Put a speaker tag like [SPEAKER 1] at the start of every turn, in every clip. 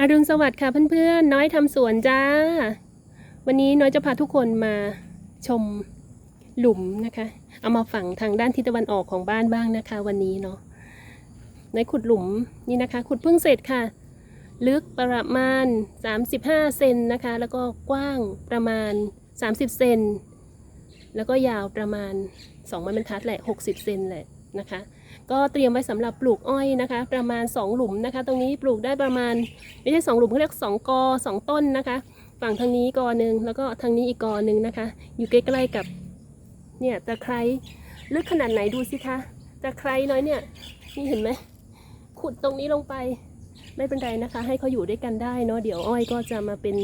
[SPEAKER 1] อรุณสวัสดิ์ค่ะเพื่อนๆ น้อยทำสวนจ้า วันนี้น้อยจะพาทุกคนมาชมหลุมนะคะ เอามาฝังทางด้านทิศตะวันออกของบ้านบ้างนะคะ วันนี้เนาะในขุดหลุมนี่นะคะ ขุดเพิ่งเสร็จค่ะ ลึกประมาณ 35 เซนนะคะ แล้วก็กว้างประมาณ 30 เซนแล้วก็ยาวประมาณ2ไม้บรรทัดแหละ 60 เซนแหละนะคะ ก็เตรียมไว้สำหรับปลูกอ้อยนะคะ ประมาณ 2 หลุมนะคะ ตรงนี้ปลูกได้ประมาณไม่ใช่2หลุมเขาเรียก2กอ2ต้นนะคะ ฝั่งทางนี้กอหนึ่งแล้วก็ทางนี้อีกกอหนึ่งนะคะ อยู่ใกล้ๆกับเนี่ยตะไคร้ลึกขนาดไหนดูสิคะตะไคร้น้อยเนี่ยนี่เห็นไหมขุดตรงนี้ลงไปไม่เป็นไรนะคะ ให้เขาอยู่ด้วยกันได้เนาะเดี๋ยวอ้อยก็จะมาเป็น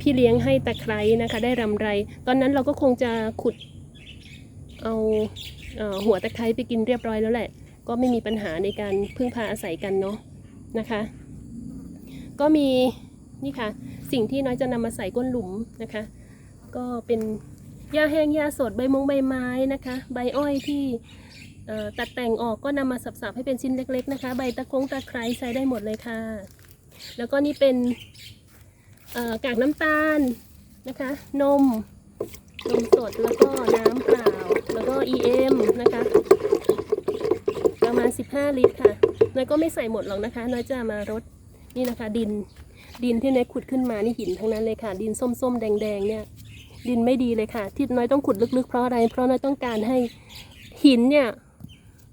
[SPEAKER 1] พี่เลี้ยงให้ตะไคร้นะคะ ได้รำไร ตอนนั้นเราก็คงจะขุด เอาเออหัวตะไคร้ไปกินเรียบร้อยแล้วแหละ ก็ไม่มีปัญหาในการพึ่งพาอาศัยกันเนาะนะคะ ก็มีนี่ค่ะสิ่งที่น้อยจะนำมาใส่ก้นหลุมนะคะ ก็เป็นหญ้าแห้งหญ้าสดใบมงใบไม้นะคะ ใบอ้อยที่ตัดแต่งออกก็นำมาสับๆให้เป็นชิ้นเล็ก ๆ นะคะ ใบตะคงตะไคร้ใช้ได้หมดเลยค่ะ แล้วก็นี่เป็นกากน้ำตาลนะคะ นม นมสดแล้วก็น้ำเปล่า แล้วก็ EM นะคะ ประมาณ 15 ลิตรค่ะน้อยก็ไม่ใส่หมดหรอกนะคะน้อยจะมารดนี่นะคะ ดินดินที่น้อยขุดขึ้นมานี่หินทั้งนั้นเลยค่ะ ดินส้มๆ แดงๆเนี่ยดินไม่ดีเลยค่ะ ที่น้อยต้องขุดลึกๆ เพราะอะไร เพราะน้อยต้องการให้หินเนี่ย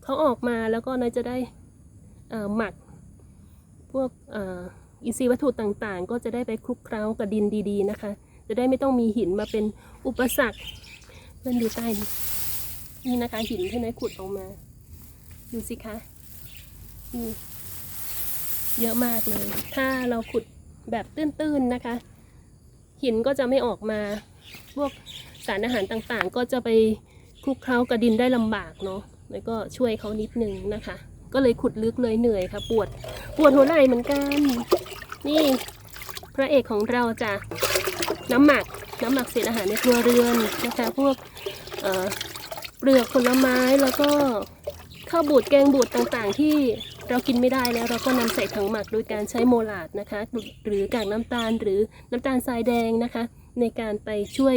[SPEAKER 1] เขาออกมาแล้วก็น้อยจะได้หมักพวกอ,อินทรีย์วัตถุต่างๆ ก็จะได้ไปคลุกเคล้ากับดินดีๆนะคะ จะได้ไม่ต้องมีหินมาเป็นอุปสรรคเพื่อนดูใต้นี่ นี่นะคะ หินที่น้อยขุดออกมา ดูสิคะนี่เยอะมากเลย ถ้าเราขุดแบบตื้นๆนะคะ หินก็จะไม่ออกมา พวกสารอาหารต่างๆ ก็จะไปคลุกเคล้ากับดินได้ลำบากเนาะแล้วก็ช่วยเขานิดนึงนะคะ ก็เลยขุดลึกเลยเหนื่อยค่ะ ปวดปวดหัวไหล่เหมือนกัน นี่พระเอกของเราจะน้ำหมักน้ำหมักเศษอาหารในครัวเรือนนะคะพวก เปลือกผลไม้แล้วก็ข้าวบูดแกงบูดต่างๆ ที่เรากินไม่ได้แล้วเราก็นำใส่ถังหมักโดยการใช้โมลาดนะคะ หรือกากน้ำตาลหรือน้ำตาลทรายแดงนะคะ ในการไปช่วย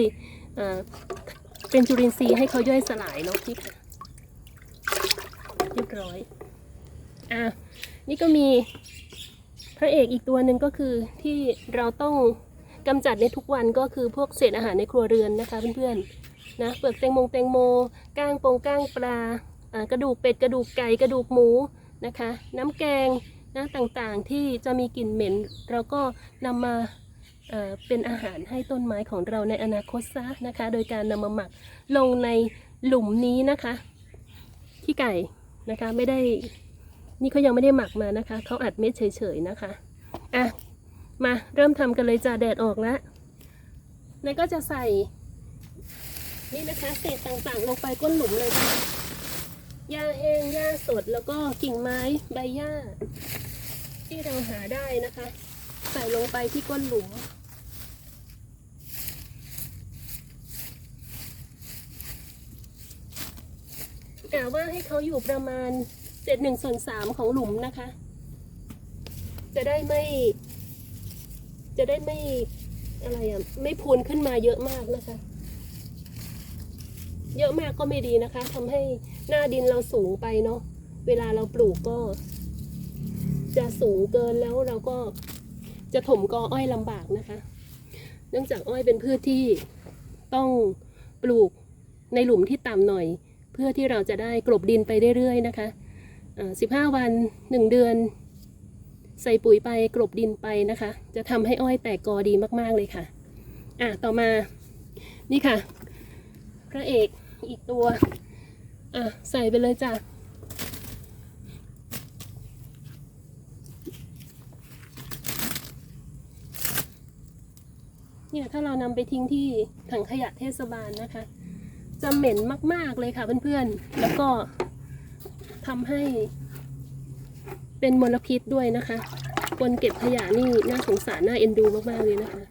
[SPEAKER 1] เป็นจุลินทรีย์ให้เขาย่อยสลายเนาะนี่ค่ะเรียบร้อยอะนี่ก็มีพระเอกอีกตัวหนึ่งก็คือที่เราต้องกำจัดในทุกวันก็คือพวกเศษอาหารในครัวเรือนนะคะเพื่อนๆ นะเปลือกแตงโมแตงโมก้างปงก้างปลากระดูกเป็ดกระดูกไก่กระดูกหมูนะคะ น้ำแกงนะต่างๆที่จะมีกลิ่นเหม็น เราก็นำมาเป็นอาหารให้ต้นไม้ของเราในอนาคตซะนะคะ โดยการนำมาหมักลงในหลุมนี้นะคะขี้ไก่นะคะไม่ได้นี่เขายังไม่ได้หมักมานะคะเขาอัดเม็ดเฉยๆนะคะอะมาเริ่มทำกันเลยจ้าแดดออกแล้วนายก็จะใส่ นี่นะคะเศษต่างๆ ลงไปก้นหลุมเลยค่ะหญ้าแห้งหญ้าสดแล้วก็กิ่งไม้ใบหญ้า ที่เราหาได้นะคะ ใส่ลงไปที่ก้นหลุมกะว่าให้เขาอยู่ประมาณเจ็ดหนึ่งส่วนสามของหลุมนะคะ จะได้ไม่ จะได้ไม่อะไรอะไม่พูนขึ้นมาเยอะมากนะคะ เยอะมากก็ไม่ดีนะคะทำให้หน้าดินเราสูงไปเนาะเวลาเราปลูกก็ จะสูงเกินแล้วเราก็จะถมกออ้อยลำบากนะคะ เนื่องจากอ้อยเป็นพืชที่ต้องปลูกในหลุมที่ต่ำหน่อย เพื่อที่เราจะได้กลบดินไปเรื่อยๆนะคะสิบห้าวันหนึ่งเดือน ใส่ปุ๋ยไปกลบดินไปนะคะ จะทำให้อ้อยแตกกอดีมากๆเลยค่ะ อะ ต่อมา นี่ค่ะ พระเอก อีกตัว อะ ใส่ไปเลยจ้ะเนี่ยถ้าเรานำไปทิ้งที่ถังขยะเทศบาลนะคะ จะเหม็นมาก ๆ เลยค่ะเพื่อนๆ แล้วก็ทำให้เป็นมลพิษด้วยนะคะคนเก็บขยะนี่น่าสงสารน่าเอ็นดูมาก ๆ เลยนะคะ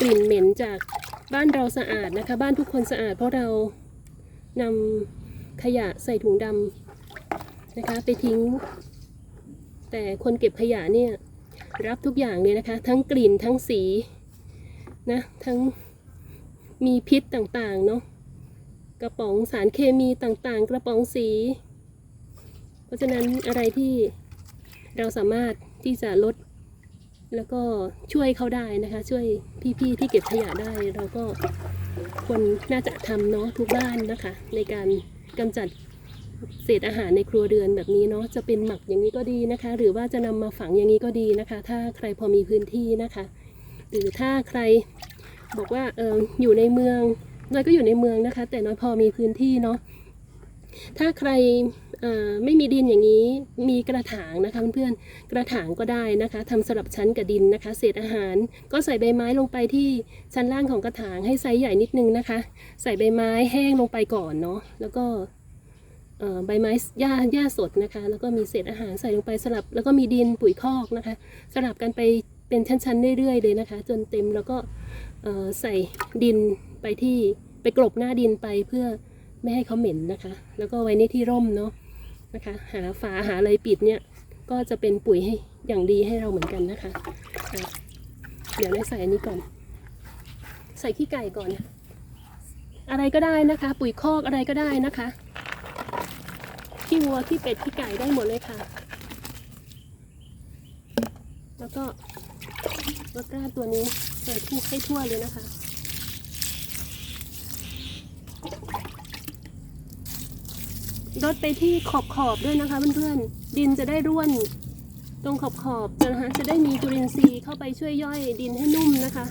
[SPEAKER 1] กลิ่นเหม็นจากบ้านเราสะอาดนะคะ บ้านทุกคนสะอาดเพราะเรา นำขยะใส่ถุงดำนะคะ ไปทิ้ง แต่คนเก็บขยะเนี่ยรับทุกอย่างเลยนะคะ ทั้งกลิ่นทั้งสีนะทั้งมีพิษต่างๆเนาะกระป๋องสารเคมีต่างๆ กระป๋องสี เพราะฉะนั้นอะไรที่เราสามารถที่จะลด แล้วก็ช่วยเขาได้นะคะ ช่วยพี่ๆที่เก็บขยะได้เราก็ ควรน่าจะทำเนาะทุกบ้านนะคะ ในการกำจัดเศษอาหารในครัวเรือนแบบนี้เนาะจะเป็นหมักอย่างนี้ก็ดีนะคะ หรือว่าจะนำมาฝังอย่างนี้ก็ดีนะคะ ถ้าใครพอมีพื้นที่นะคะ หรือถ้าใครบอกว่าเอออยู่ในเมืองน้อยก็อยู่ในเมืองนะคะ แต่น้อยพอมีพื้นที่เนาะถ้าใคร ไม่มีดินอย่างนี้มีกระถางนะคะเพื่อนๆกระถางก็ได้นะคะทำสลับชั้นกับดินนะคะ เศษอาหาร ก็ใส่ใบไม้ลงไปที่ชั้นล่างของกระถางให้ไซส์ใหญ่นิดนึงนะคะ ใส่ใบไม้แห้งลงไปก่อนเนาะแล้วก็ใบไม้หญ้าหญ้าสดนะคะ แล้วก็มีเศษอาหารใส่ลงไปสลับ แล้วก็มีดินปุ๋ยคอกนะคะ สลับกันไปเป็นชั้นๆเรื่อยๆเลยนะคะ จนเต็มแล้วก็ใส่ดินไปที่ไปกลบหน้าดินไปเพื่อไม่ให้เขาเหม็นนะคะ แล้วก็ไว้ในที่ร่มเนาะ นะคะ หาฝาหาอะไรปิดเนี่ยก็จะเป็นปุ๋ยให้อย่างดีให้เราเหมือนกันนะคะะเดี๋ยวได้ใส่อันนี้ก่อน ใส่ขี้ไก่ก่อน อะไรก็ได้นะคะ ปุ๋ยคอกอะไรก็ได้นะคะขี้วัวขี้เป็ดขี้ไก่ได้หมดเลยค่ะ แล้วก็รสราดตัวนี้ใส่ทุกให้ทั่วเลยนะคะ รดไปที่ขอบขอบด้วยนะคะเพื่อนๆ ดินจะได้ร่วน ตรงขอบขอบนะคะ จะได้มีจุลินทรีย์เข้าไปช่วยย่อยดินให้นุ่มนะคะ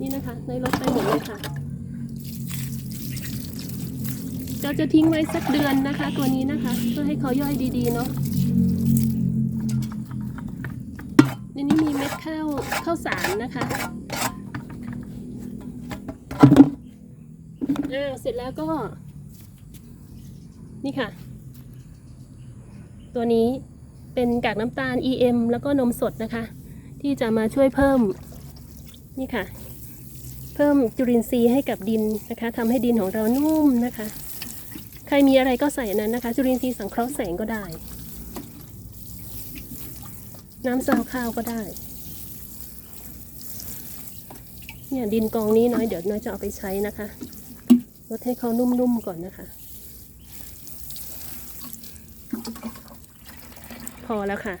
[SPEAKER 1] นี่นะคะในรถไปหมดเลยค่ะ เราจะทิ้งไว้สักเดือนนะคะ ตัวนี้นะคะ เพื่อให้เขาย่อยดีๆเนาะในนี้มีเม็ดข้าวข้าวสารนะคะอ่าเสร็จแล้วก็ นี่ค่ะ ตัวนี้เป็นกากน้ำตาล EM แล้วก็นมสดนะคะ ที่จะมาช่วยเพิ่มนี่ค่ะ เพิ่มจุลินทรีย์ให้กับดินนะคะทำให้ดินของเรานุ่มนะคะ ใครมีอะไรก็ใส่นั้นนะคะ จุลินทรีย์สังเคราะห์แสงก็ได้ น้ำซาวข้าวก็ได้เนี่ยดินกองนี้น้อยเดี๋ยวน้อยจะเอาไปใช้นะคะลดให้เขานุ่มๆก่อนนะคะ อแล้วค่ะ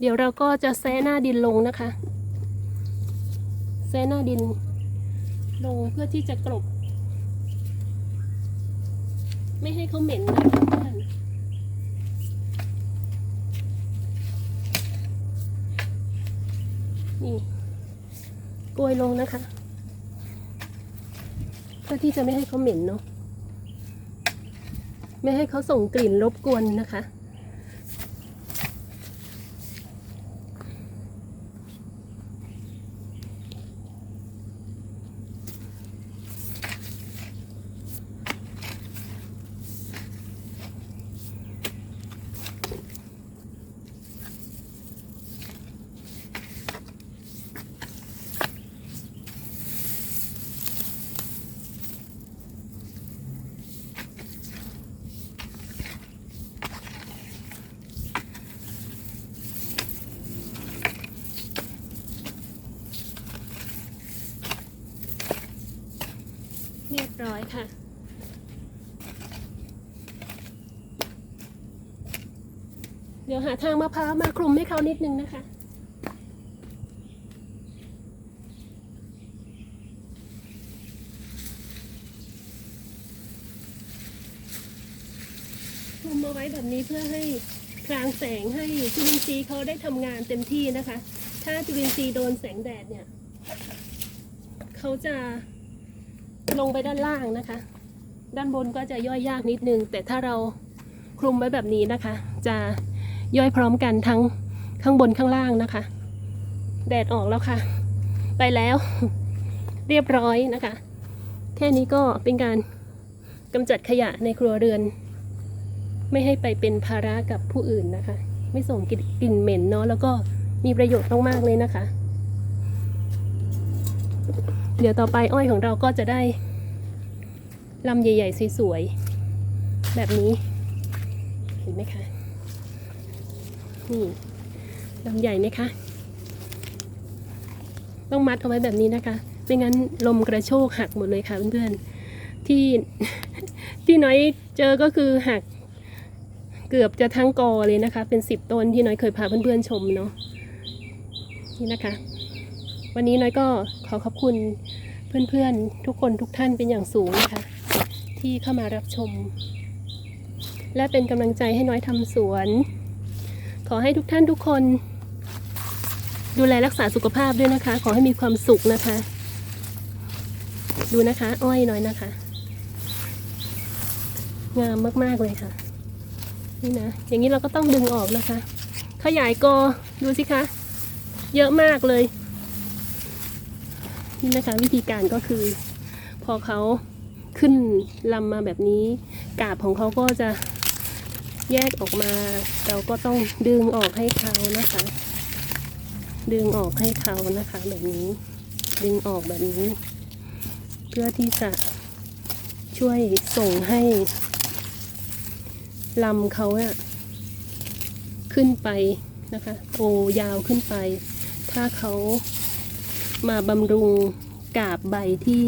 [SPEAKER 1] เดี๋ยวเราก็จะแซะหน้าดินลงนะคะ แซะหน้าดินลงเพื่อที่จะกลบ ไม่ให้เขาเหม็นนะเพื่อนนี่โกยลงนะคะ เพื่อที่จะไม่ให้เขาเหม็นเนาะ ไม่ให้เขาส่งกลิ่นรบกวนนะคะ เรียบร้อยค่ะ เดี๋ยวหาทางมะพร้าวมาคลุมให้เขานิดนึงนะคะคลุมเอาไว้แบบนี้เพื่อให้คลางแสงให้จุลินทรีย์เขาได้ทำงานเต็มที่นะคะ ถ้าจุลินทรีย์โดนแสงแดดเนี่ย เขาจะ ลงไปด้านล่างนะคะ ด้านบนก็จะย่อยยากนิดนึง แต่ถ้าเราคลุมไว้แบบนี้นะคะ จะย่อยพร้อมกันทั้งข้างบนข้างล่างนะคะ แดดออกแล้วค่ะ ไปแล้วเรียบร้อยนะคะ แค่นี้ก็เป็นการกำจัดขยะในครัวเรือน ไม่ให้ไปเป็นภาระกับผู้อื่นนะคะ ไม่ส่งกลิ่นกลิ่นเหม็นเนาะแล้วก็มีประโยชน์มากๆเลยนะคะ เดี๋ยวต่อไปอ้อยของเราก็จะได้ลำใหญ่ๆสวยๆแบบนี้ เห็นไหมคะ นี่ลำใหญ่ไหมคะ ต้องมัดเอาไว้แบบนี้นะคะ ไม่งั้นลมกระโชกหักหมดเลยค่ะเพื่อนๆ ที่ที่น้อยเจอก็คือหักเกือบจะทั้งกอเลยนะคะ เป็นสิบต้นที่น้อยเคยพาเพื่อนๆชมเนาะนี่นะคะ วันนี้น้อยก็ขอขอบคุณ เพื่อนๆ ทุกคนทุกท่านเป็นอย่างสูงนะคะ ที่เข้ามารับชม และเป็นกำลังใจให้น้อยทำสวน ขอให้ทุกท่านทุกคน ดูแลรักษาสุขภาพด้วยนะคะ ขอให้มีความสุขนะคะ ดูนะคะ อ้อยน้อยนะคะ งามมากๆเลยค่ะ นี่นะ อย่างนี้เราก็ต้องดึงออกนะคะ ขยายกอดูสิคะ เยอะมากเลย นี่นะคะวิธีการก็คือ พอเขาขึ้นลำมาแบบนี้ กาบของเขาก็จะแยกออกมา เราก็ต้องดึงออกให้เขานะคะ ดึงออกให้เขานะคะแบบนี้ ดึงออกแบบนี้ เพื่อที่จะช่วยส่งให้ลำเขาอะขึ้นไปนะคะโอยาวขึ้นไป ถ้าเขา มาบำรุงกาบใบที่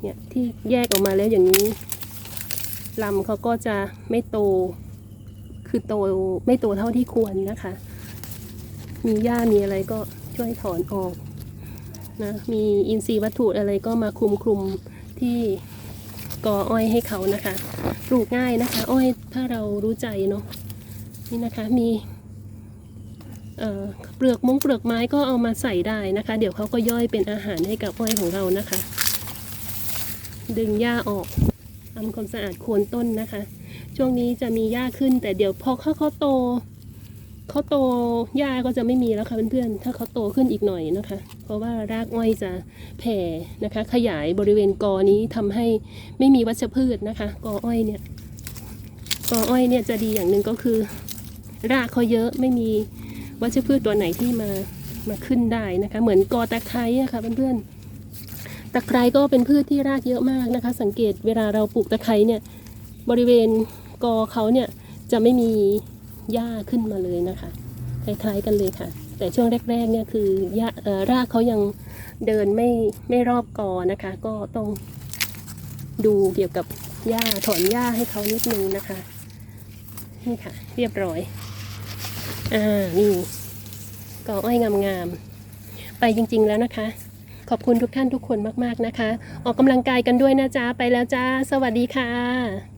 [SPEAKER 1] เนี่ยที่แยกออกมาแล้วอย่างนี้ลำเขาก็จะไม่โต คือโตไม่โตเท่าที่ควรนะคะ มีหญ้ามีอะไรก็ช่วยถอนออกนะมีอินทรีย์วัตถุอะไรก็มาคลุมคลุมที่กออ้อยให้เขานะคะ ปลูกง่ายนะคะ อ้อยถ้าเรารู้ใจเนาะนี่นะคะมี เเปลือกมงเปลือกไม้ก็เอามาใส่ได้นะคะ เดี๋ยวเขาก็ย่อยเป็นอาหารให้กับอ้อยของเรานะคะ ดึงหญ้าออกทำความสะอาดโคนต้นนะคะ ช่วงนี้จะมีหญ้าขึ้น แต่เดี๋ยวพอเขาเขาโตเขาโตหญ้าก็จะไม่มีแล้วค่ะเพื่อนๆถ้าเขาโตขึ้นอีกหน่อยนะคะ เพราะว่ารากอ้อยจะแผ่นะคะ ขยายบริเวณกอนี้ทำให้ไม่มีวัชพืชนะคะ กออ้อยเนี่ยกออ้อยเนี่ยจะดีอย่างหนึ่งก็คือ รากเขาเยอะไม่มี วัชพืชตัวไหนที่มามาขึ้นได้นะคะ เหมือนกอตะไคร้ค่ะเพื่อนๆตะไคร้ก็เป็นพืชที่รากเยอะมากนะคะ สังเกตเวลาเราปลูกตะไคร้เนี่ยบริเวณกอเขาเนี่ยจะไม่มีหญ้าขึ้นมาเลยนะคะคล้ายๆกันเลยค่ะ แต่ช่วงแรกๆเนี่ยคือหญ้ารากเขายังเดินไม่ไม่รอบกอนะคะ ก็ต้องดูเกี่ยวกับหญ้าถอนหญ้าให้เขานิดนึงนะคะนี่ค่ะ เรียบร้อย อ่านี่กออ้อยงามๆไปจริง ๆแล้วนะคะ ขอบคุณทุกท่านทุกคนมากๆนะคะ ออกกำลังกายกันด้วยนะจ๊ะ ไปแล้วจ้า สวัสดีค่ะ